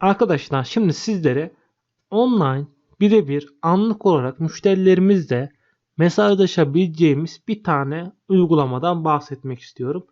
Arkadaşlar şimdi sizlere online birebir anlık olarak müşterilerimizle mesajlaşabileceğimiz bir tane uygulamadan bahsetmek istiyorum.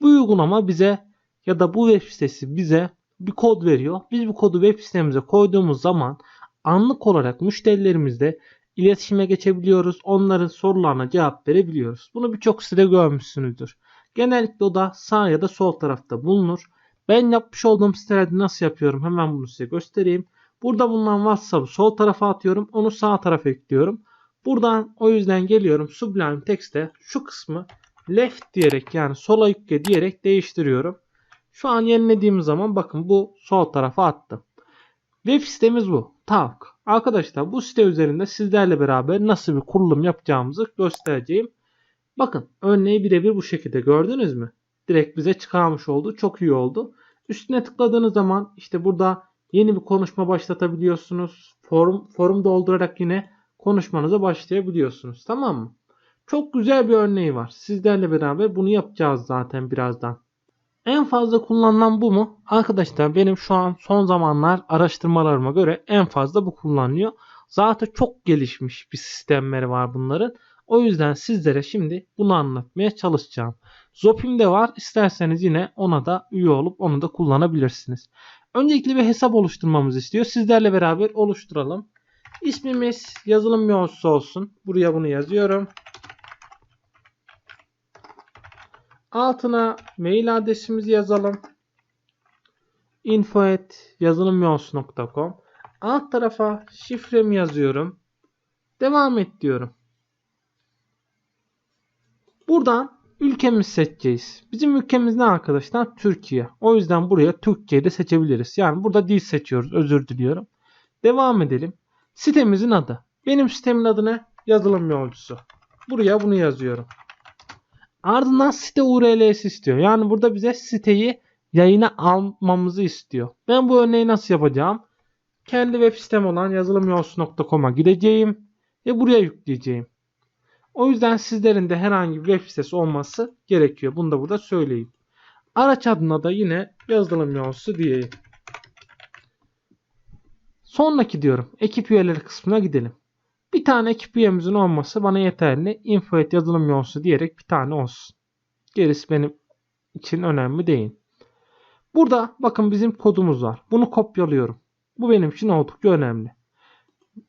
Bu uygulama bize ya da bu web sitesi bize bir kod veriyor. Biz bu kodu web sitemize koyduğumuz zaman anlık olarak müşterilerimizle iletişime geçebiliyoruz. Onların sorularına cevap verebiliyoruz. Bunu birçok sitede görmüşsünüzdür. Genellikle o da sağ ya da sol tarafta bulunur. Ben yapmış olduğum sitelerde nasıl yapıyorum hemen bunu size göstereyim. Burada bulunan WhatsApp'ı sol tarafa atıyorum. Onu sağ tarafa ekliyorum. Buradan o yüzden geliyorum Sublime Text'e şu kısmı left diyerek yani sola yükle diyerek değiştiriyorum. Şu an yenilediğim zaman bakın bu sol tarafa attım. Web sitemiz bu. Talk. Arkadaşlar bu site üzerinde sizlerle beraber nasıl bir kurulum yapacağımızı göstereceğim. Bakın örneği birebir bu şekilde gördünüz mü? Direkt bize çıkarmış oldu. Çok iyi oldu. Üstüne tıkladığınız zaman işte burada yeni bir konuşma başlatabiliyorsunuz. Forum, forum doldurarak yine konuşmanıza başlayabiliyorsunuz. Tamam mı? Çok güzel bir örneği var. Sizlerle beraber bunu yapacağız zaten birazdan. En fazla kullanılan bu mu? Arkadaşlar benim şu an son zamanlar araştırmalarıma göre en fazla bu kullanılıyor. Zaten çok gelişmiş bir sistemleri var bunların. O yüzden sizlere şimdi bunu anlatmaya çalışacağım. Zopim de var. İsterseniz yine ona da üye olup onu da kullanabilirsiniz. Öncelikle bir hesap oluşturmamızı istiyor. Sizlerle beraber oluşturalım. İsmimiz yazılım yolcusu olsun. Buraya bunu yazıyorum. Altına mail adresimizi yazalım. info@yazılımyolcusu.com Alt tarafa şifremi yazıyorum. Devam et diyorum. Buradan ülkemiz seçeceğiz. Bizim ülkemiz ne arkadaşlar? Türkiye. O yüzden buraya Türkçe'yi de seçebiliriz. Yani burada dil seçiyoruz. Özür diliyorum. Devam edelim. Sitemizin adı. Benim sitemin adı ne? Yazılım yolcusu. Buraya bunu yazıyorum. Ardından site URL'si istiyor. Yani burada bize siteyi yayına almamızı istiyor. Ben bu örneği nasıl yapacağım? Kendi web sitem olan yazılımyolcusu.com'a gideceğim ve buraya yükleyeceğim. O yüzden sizlerin de herhangi bir web sitesi olması gerekiyor. Bunu da burada söyleyeyim. Araç adına da yine yazılım yolcusu diyeyim. Sonraki diyorum. Ekip üyeleri kısmına gidelim. Bir tane ekip üyemizin olması bana yeterli. Info et yazılım yolcusu diyerek bir tane olsun. Gerisi benim için önemli değil. Burada bakın bizim kodumuz var. Bunu kopyalıyorum. Bu benim için oldukça önemli.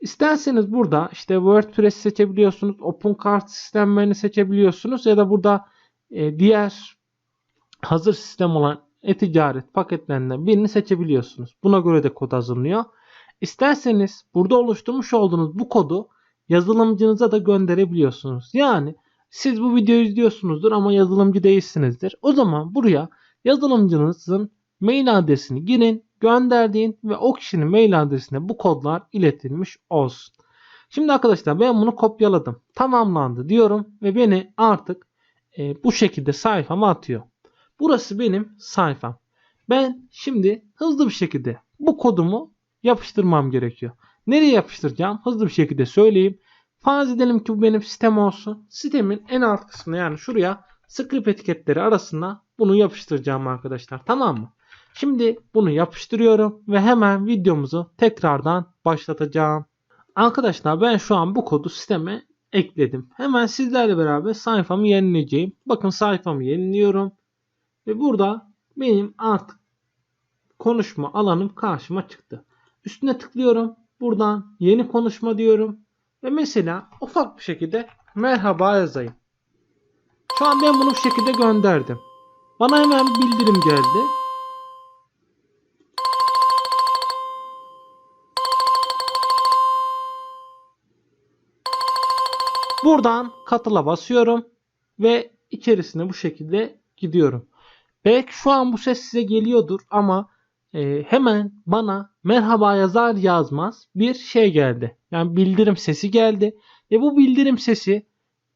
İsterseniz burada işte WordPress seçebiliyorsunuz. OpenCart sistemlerini seçebiliyorsunuz. Ya da burada e, diğer hazır sistem olan e-ticaret paketlerinden birini seçebiliyorsunuz. Buna göre de kod hazırlanıyor. İsterseniz burada oluşturmuş olduğunuz bu kodu yazılımcınıza da gönderebiliyorsunuz. Yani siz bu videoyu izliyorsunuzdur ama yazılımcı değilsinizdir. O zaman buraya yazılımcınızın mail adresini girin, gönderdiğin ve o kişinin mail adresine bu kodlar iletilmiş olsun. Şimdi arkadaşlar ben bunu kopyaladım. Tamamlandı diyorum ve beni artık e, bu şekilde sayfama atıyor. Burası benim sayfam. Ben şimdi hızlı bir şekilde bu kodumu yapıştırmam gerekiyor. Nereye yapıştıracağım? Hızlı bir şekilde söyleyeyim. Farz edelim ki bu benim sistem olsun. Sistemin en alt kısmına yani şuraya script etiketleri arasına bunu yapıştıracağım arkadaşlar. Tamam mı? Şimdi bunu yapıştırıyorum ve hemen videomuzu tekrardan başlatacağım. Arkadaşlar ben şu an bu kodu sisteme ekledim. Hemen sizlerle beraber sayfamı yenileyeceğim. Bakın sayfamı yeniliyorum. Ve burada benim artık konuşma alanım karşıma çıktı. Üstüne tıklıyorum. Buradan yeni konuşma diyorum. Ve mesela ufak bir şekilde merhaba yazayım. Şu an ben bunu bu şekilde gönderdim. Bana hemen bildirim geldi. Buradan katıla basıyorum ve içerisine bu şekilde gidiyorum. Belki şu an bu ses size geliyordur ama e, hemen bana merhaba yazar yazmaz bir şey geldi. Yani bildirim sesi geldi. Ve bu bildirim sesi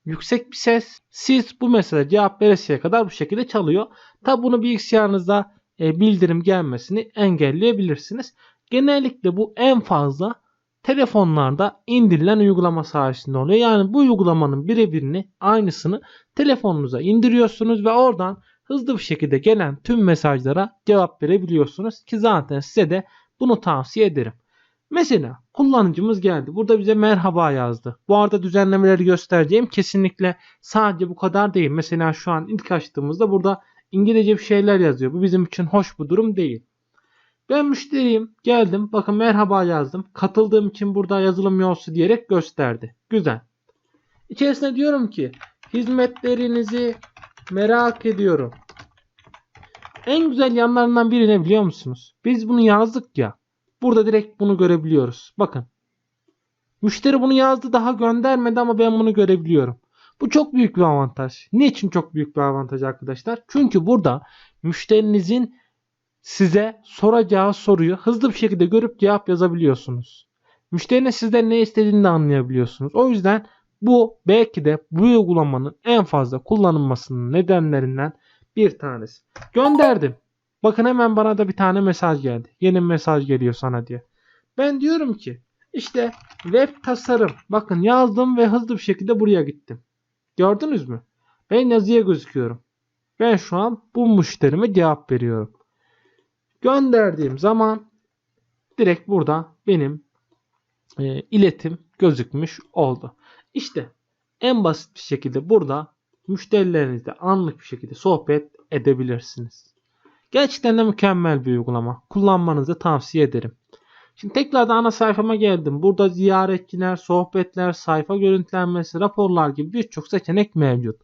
yüksek bir ses. Siz bu mesele cevap veresiye kadar bu şekilde çalıyor. Tabi bunu bilgisayarınızda e, bildirim gelmesini engelleyebilirsiniz. Genellikle bu en fazla telefonlarda indirilen uygulama sayesinde oluyor. Yani bu uygulamanın birebirini aynısını telefonunuza indiriyorsunuz ve oradan hızlı bir şekilde gelen tüm mesajlara cevap verebiliyorsunuz ki zaten size de Bunu tavsiye ederim. Mesela kullanıcımız geldi. Burada bize merhaba yazdı. Bu arada düzenlemeleri göstereceğim. Kesinlikle sadece bu kadar değil. Mesela şu an ilk açtığımızda burada İngilizce bir şeyler yazıyor. Bu bizim için hoş bir durum değil. Ben müşteriyim. Geldim. Bakın merhaba yazdım. Katıldığım için burada yazılım yolcusu diyerek gösterdi. Güzel. İçerisine diyorum ki hizmetlerinizi merak ediyorum. En güzel yanlarından biri ne biliyor musunuz? Biz bunu yazdık ya. Burada direkt bunu görebiliyoruz. Bakın. Müşteri bunu yazdı daha göndermedi ama ben bunu görebiliyorum. Bu çok büyük bir avantaj. Niçin çok büyük bir avantaj arkadaşlar? Çünkü burada müşterinizin size soracağı soruyu hızlı bir şekilde görüp cevap yazabiliyorsunuz. Müşterinin sizden ne istediğini de anlayabiliyorsunuz. O yüzden bu belki de bu uygulamanın en fazla kullanılmasının nedenlerinden bir tanesi. Gönderdim. Bakın hemen bana da bir tane mesaj geldi. Yeni mesaj geliyor sana diye. Ben diyorum ki işte web tasarım. Bakın yazdım ve hızlı bir şekilde buraya gittim. Gördünüz mü? Ben yazıya gözüküyorum. Ben şu an bu müşterime cevap veriyorum. Gönderdiğim zaman direkt burada benim e, iletim gözükmüş oldu. İşte en basit bir şekilde burada müşterilerinizle anlık bir şekilde sohbet edebilirsiniz. Gerçekten de mükemmel bir uygulama. Kullanmanızı tavsiye ederim. Şimdi tekrardan ana sayfama geldim. Burada ziyaretçiler, sohbetler, sayfa görüntülenmesi, raporlar gibi birçok seçenek mevcut.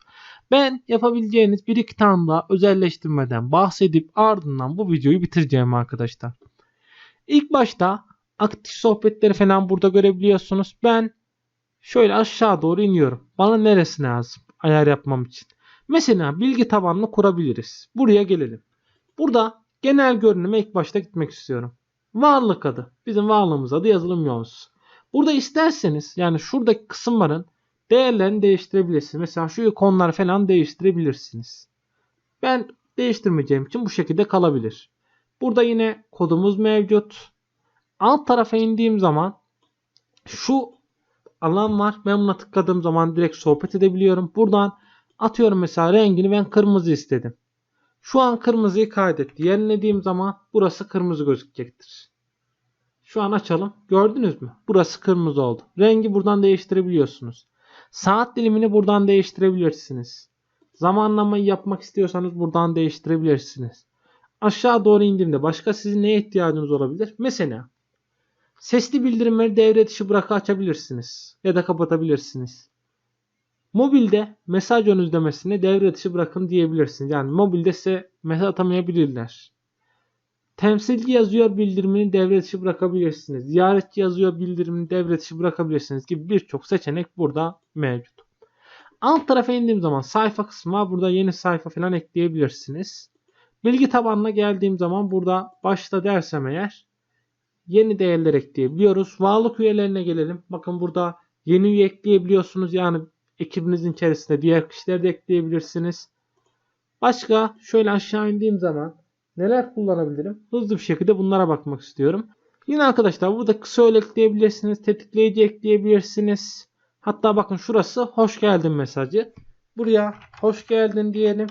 Ben yapabileceğiniz bir iki tane daha özelleştirmeden bahsedip ardından bu videoyu bitireceğim arkadaşlar. İlk başta aktif sohbetleri falan burada görebiliyorsunuz. Ben şöyle aşağı doğru iniyorum. Bana neresi lazım ayar yapmam için. Mesela bilgi tabanını kurabiliriz. Buraya gelelim. Burada genel görünüme ilk başta gitmek istiyorum. Varlık adı. Bizim varlığımız adı yazılım yolcusu. Burada isterseniz yani şuradaki kısımların değerlerini değiştirebilirsiniz. Mesela şu ikonlar falan değiştirebilirsiniz. Ben değiştirmeyeceğim için bu şekilde kalabilir. Burada yine kodumuz mevcut. Alt tarafa indiğim zaman şu alan var. Ben buna tıkladığım zaman direkt sohbet edebiliyorum. Buradan atıyorum mesela rengini ben kırmızı istedim. Şu an kırmızıyı kaydetti. Yenilediğim zaman burası kırmızı gözükecektir. Şu an açalım. Gördünüz mü? Burası kırmızı oldu. Rengi buradan değiştirebiliyorsunuz. Saat dilimini buradan değiştirebilirsiniz. Zamanlamayı yapmak istiyorsanız buradan değiştirebilirsiniz. Aşağı doğru indiğimde başka sizin neye ihtiyacınız olabilir? Mesela sesli bildirimleri devre dışı bırakı açabilirsiniz ya da kapatabilirsiniz. Mobilde mesaj ön izlemesini devre dışı bırakın diyebilirsiniz. Yani mobilde size mesaj atamayabilirler. Temsilci yazıyor bildirimini devre bırakabilirsiniz. Ziyaretçi yazıyor bildirimini devre bırakabilirsiniz gibi birçok seçenek burada mevcut. Alt tarafa indiğim zaman sayfa kısmı var. Burada yeni sayfa falan ekleyebilirsiniz. Bilgi tabanına geldiğim zaman burada başta dersem eğer yeni değerler ekleyebiliyoruz. Varlık üyelerine gelelim. Bakın burada yeni üye ekleyebiliyorsunuz. Yani ekibinizin içerisinde diğer kişileri de ekleyebilirsiniz. Başka şöyle aşağı indiğim zaman neler kullanabilirim? Hızlı bir şekilde bunlara bakmak istiyorum. Yine arkadaşlar burada kısa öyle ekleyebilirsiniz. Tetikleyici ekleyebilirsiniz. Hatta bakın şurası hoş geldin mesajı. Buraya hoş geldin diyelim.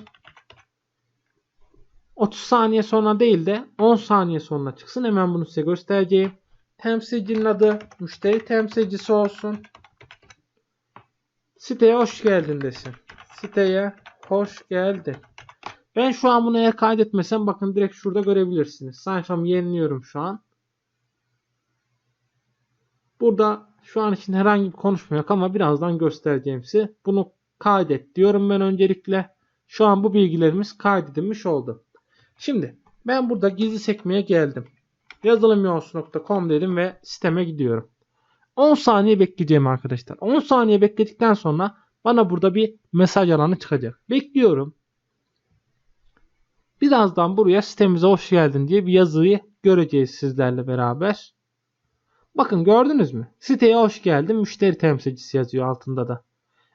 30 saniye sonra değil de 10 saniye sonra çıksın. Hemen bunu size göstereceğim. Temsilcinin adı müşteri temsilcisi olsun. Siteye hoş geldin desin. Siteye hoş geldin. Ben şu an bunu eğer kaydetmesem bakın direkt şurada görebilirsiniz. Sayfamı yeniliyorum şu an. Burada şu an için herhangi bir konuşma yok ama birazdan göstereceğim size. Bunu kaydet diyorum ben öncelikle. Şu an bu bilgilerimiz kaydedilmiş oldu. Şimdi ben burada gizli sekmeye geldim. Yazılımyolcusu.com dedim ve siteme gidiyorum. 10 saniye bekleyeceğim arkadaşlar. 10 saniye bekledikten sonra bana burada bir mesaj alanı çıkacak. Bekliyorum. Birazdan buraya sitemize hoş geldin diye bir yazıyı göreceğiz sizlerle beraber. Bakın gördünüz mü? Siteye hoş geldin müşteri temsilcisi yazıyor altında da.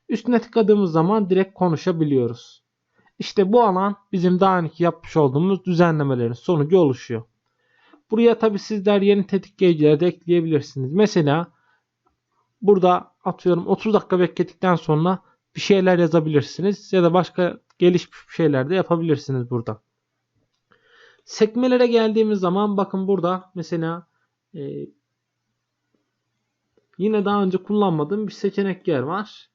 Üstüne tıkladığımız zaman direkt konuşabiliyoruz. İşte bu alan bizim daha önceki yapmış olduğumuz düzenlemelerin sonucu oluşuyor. Buraya tabi sizler yeni tetikleyiciler de ekleyebilirsiniz. Mesela burada atıyorum 30 dakika bekledikten sonra bir şeyler yazabilirsiniz ya da başka gelişmiş şeyler de yapabilirsiniz burada. Sekmelere geldiğimiz zaman bakın burada mesela e, yine daha önce kullanmadığım bir seçenek yer var.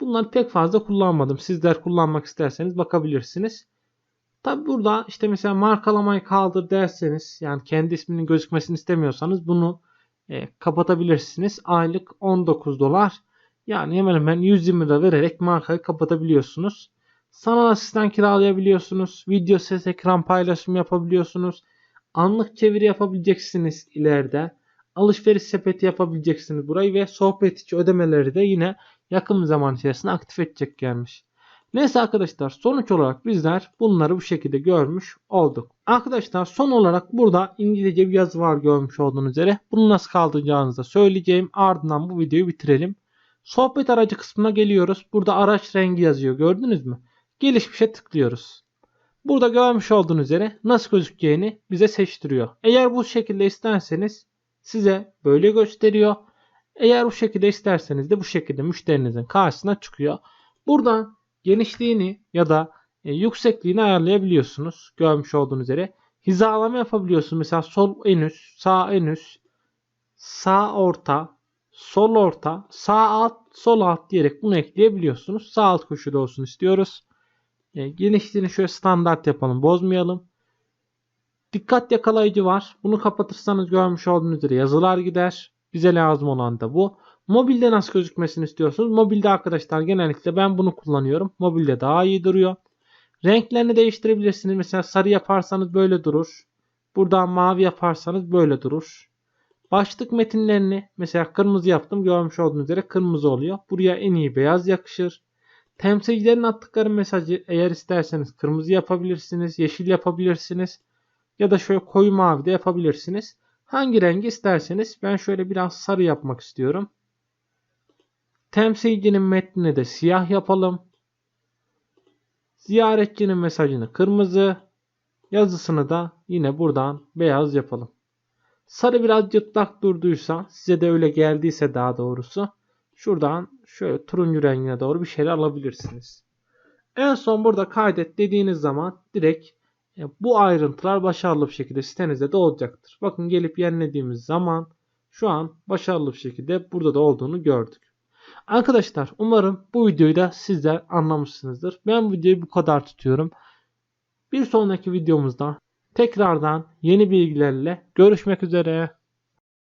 Bunları pek fazla kullanmadım. Sizler kullanmak isterseniz bakabilirsiniz. Tabi burada işte mesela markalamayı kaldır derseniz yani kendi isminin gözükmesini istemiyorsanız bunu e, kapatabilirsiniz. Aylık 19 dolar yani hemen hemen 120 lira vererek markayı kapatabiliyorsunuz. Sanal asistan kiralayabiliyorsunuz. Video ses ekran paylaşımı yapabiliyorsunuz. Anlık çeviri yapabileceksiniz ileride. Alışveriş sepeti yapabileceksiniz burayı ve sohbet içi ödemeleri de yine yakın zaman içerisinde aktif edecek gelmiş. Neyse arkadaşlar sonuç olarak bizler bunları bu şekilde görmüş olduk. Arkadaşlar son olarak burada İngilizce bir yazı var görmüş olduğunuz üzere. Bunu nasıl kaldıracağınızı da söyleyeceğim. Ardından bu videoyu bitirelim. Sohbet aracı kısmına geliyoruz. Burada araç rengi yazıyor gördünüz mü? Gelişmişe tıklıyoruz. Burada görmüş olduğunuz üzere nasıl gözükeceğini bize seçtiriyor. Eğer bu şekilde isterseniz size böyle gösteriyor. Eğer bu şekilde isterseniz de bu şekilde müşterinizin karşısına çıkıyor. Buradan genişliğini ya da e, yüksekliğini ayarlayabiliyorsunuz. Görmüş olduğunuz üzere. Hizalama yapabiliyorsunuz. Mesela sol en üst, sağ en üst, sağ orta, sol orta, sağ alt, sol alt diyerek bunu ekleyebiliyorsunuz. Sağ alt köşede olsun istiyoruz. E, genişliğini şöyle standart yapalım. Bozmayalım. Dikkat yakalayıcı var. Bunu kapatırsanız görmüş olduğunuz üzere yazılar gider. Bize lazım olan da bu. Mobilde nasıl gözükmesini istiyorsunuz? Mobilde arkadaşlar genellikle ben bunu kullanıyorum. Mobilde daha iyi duruyor. Renklerini değiştirebilirsiniz. Mesela sarı yaparsanız böyle durur. Buradan mavi yaparsanız böyle durur. Başlık metinlerini mesela kırmızı yaptım. Görmüş olduğunuz üzere kırmızı oluyor. Buraya en iyi beyaz yakışır. Temsilcilerin attıkları mesajı eğer isterseniz kırmızı yapabilirsiniz. Yeşil yapabilirsiniz. Ya da şöyle koyu mavi de yapabilirsiniz. Hangi rengi isterseniz ben şöyle biraz sarı yapmak istiyorum. Temsilcinin metnini de siyah yapalım. Ziyaretçinin mesajını kırmızı, yazısını da yine buradan beyaz yapalım. Sarı biraz cırtlak durduysa, size de öyle geldiyse daha doğrusu, şuradan şöyle turuncu rengine doğru bir şeyler alabilirsiniz. En son burada kaydet dediğiniz zaman direkt e, bu ayrıntılar başarılı bir şekilde sitenizde de olacaktır. Bakın gelip yenilediğimiz zaman şu an başarılı bir şekilde burada da olduğunu gördük. Arkadaşlar umarım bu videoyu da sizler anlamışsınızdır. Ben videoyu bu kadar tutuyorum. Bir sonraki videomuzda tekrardan yeni bilgilerle görüşmek üzere.